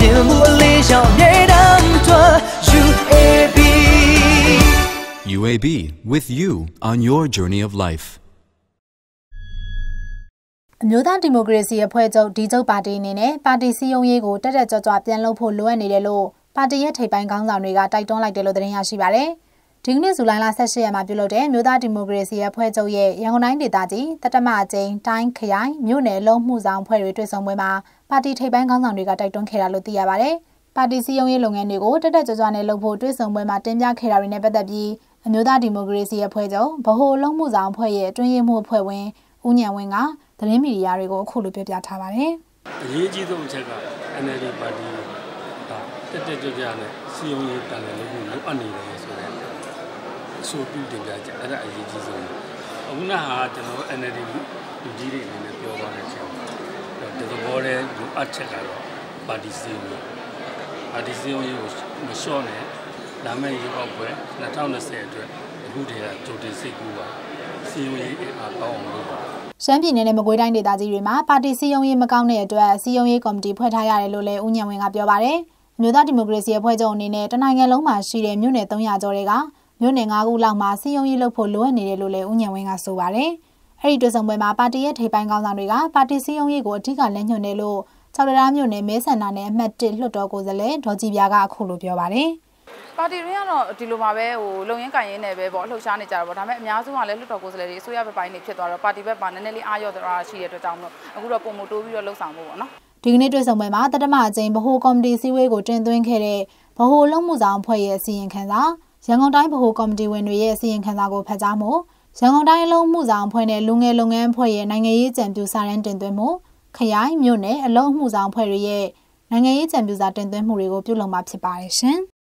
မြင်မှုအလေးရှောင်မြေတမ်းထွက် UAB UAB with you on your journey of life. အမျိုးသားဒီမိုကရေစီအဖွဲ့ချုပ်ဒီချုပ်ပါတီအနေနဲ့ပါတီစည်းရုံးရေးကိုတက်တက်ကြွကြွပြန်လုပ်ဖို့လိုအပ်နေတယ်လို့ပါတီရဲ့ထိပ်ပိုင်းခေါင်းဆောင်တွေကတိုက်တွန်းလိုက်တယ်လို့သတင်းရရှိပါဗျ။ ဒီကနေ့ဇူလိုင်လ18ရက်မှာပြုလုပ်တဲ့မြို့သားဒီမိုကရေစီအဖွဲ့ချုပ်ရဲ့ရန်ကုန်တိုင်းဒေသကြီးတတမအကျိန်တိုင်းခရိုင်မြို့နယ်လုံးမှုဆောင်ဖွဲ့တွေတွေ့ဆုံပွဲမှာပါတီထိပ်ပိုင်းခေါင်းဆောင်တွေကတိုက်တွန်းခဲ့တာလို့သိရပါဗျ။ပါတီစည်းရုံးရေးလုပ်ငန်းတွေကိုတက်တက်ကြွကြွနဲ့လုပ်ဖို့တွေ့ဆုံပွဲမှာတင်ပြခဲ့တာတွေနဲ့ပတ်သက်ပြီးအမျိုးသားဒီမိုကရေစီအဖွဲ့ချုပ်ဗဟိုလုံးမှုဆောင်အဖွဲ့ရဲ့အတွင်းရေးမှူးအဖွဲ့ဝင်ဦးညံဝင်းကသတင်းမီဒီယာတွေကိုအခုလိုပြောပြထားပါတယ်။အရေးကြီးဆုံးအချက်က NLD ပါတီကတက်တက်ကြွကြွနဲ့စီယုံရေးတန်တယ်လို့လိုအပ်နေတယ်ဆိုတော့ အဆိုပြုတင်ပြချက်အဲ့ဒါအရေးကြီးဆုံး။အခုနဟာကျွန်တော် NLD လူကြီးတွေအနေနဲ့ပြောသွားတဲ့အချက်။ဒီသဘောတည်းလိုအပ်ချက်ကတော့ပါတီစီယုံရေးပါတီစီယုံရေးကိုမလျှော့နဲ့လာမယ့်ရွေးကောက်ပွဲ2020အတွက်အခုတည်းကကြိုတင်စိတ်ကူးပါစီယုံရေးအားကောင်းအောင်လုပ်ပါရှမ်းပြည်နယ်နဲ့မကွေးတိုင်းဒေသကြီးတွေမှာပါတီစည်းရုံးရေးမကောင်းတဲ့အတွက်စည်းရုံးရေးကော်မတီဖွဲ့ထားရတယ်လို့လည်းဦးညံဝင်းကပြောပါတယ်။မြို့သားဒီမိုကရေစီအဖွဲ့ချုပ်အနေနဲ့တနိုင်ငံလုံးမှာရှိတဲ့မြို့နယ်300ကျော်တွေက မြို့နယ်9ခုလောက်မှာစည်းရုံးရေးလုပ်ဖို့လိုအပ်နေတယ်လို့လည်းဦးညံဝင်းကဆိုပါတယ်။အဲ့ဒီတွေ့ဆုံပွဲမှာပါတီရဲ့ထိပ်ပိုင်းကောင်းဆောင်တွေကပါတီစည်းရုံးရေးကိုအထူးကလက်ညှို့နေလို့၆တရာမြို့နယ်မဲဆန္ဒနယ်အမှတ်1လွှတ်တော်ကိုယ်စားလှယ်ဒေါ်ကြည်ပြားကအခုလိုပြောပါတယ်။ပါတီတွေကတော့ဒီလိုမှာပဲဟိုလုံရင်းကင်ရင်းနဲ့ပဲပေါ့လှုပ်ရှားနေကြတာပေါ့ဒါပေမဲ့အများစုကလည်းလွတ်တော်ကိုယ်စားလှယ်တွေအစိုးရဘက်ပိုင်းနေဖြစ်သွားတော့ပါတီဘက်မှာနည်းနည်းလေးအားရော့သွားတာရှိတဲ့အတွက်ကြောင့်မို့အခုတော့ပုံမတိုးပြီးတော့လှုပ်ဆောင်ဖို့ပေါ့နော်ဒီကနေ့တွေ့ဆုံပွဲမှာတတမအကျိန်ဗဟိုကော်မတီစည်းဝေးကိုတင်သွင်းခဲ့တဲ့ဗဟိုလုံးမှုဆောင်အဖွဲ့ရဲ့အစည်းအဝေးခန်းစာ ရန်ကုန်တိုင်းဗဟိုကော်မတီဝင်တွေရဲ့အစည်းအဝေးခန်းစာကိုဖတ်ကြားမှုရန်ကုန်တိုင်းလုံးမှုဆောင်အဖွဲ့နဲ့လူငယ်လုပ်ငန်းအဖွဲ့ရဲ့နိုင်ငံရေးကြံပြူစာရန်တင်သွင်းမှုခရိုင်မြို့နယ်အလုံးမှုဆောင်အဖွဲ့တွေရဲ့နိုင်ငံရေးကြံပြူစာတင်သွင်းမှုတွေကိုပြုလုပ်မှာဖြစ်ပါတယ်ရှင်။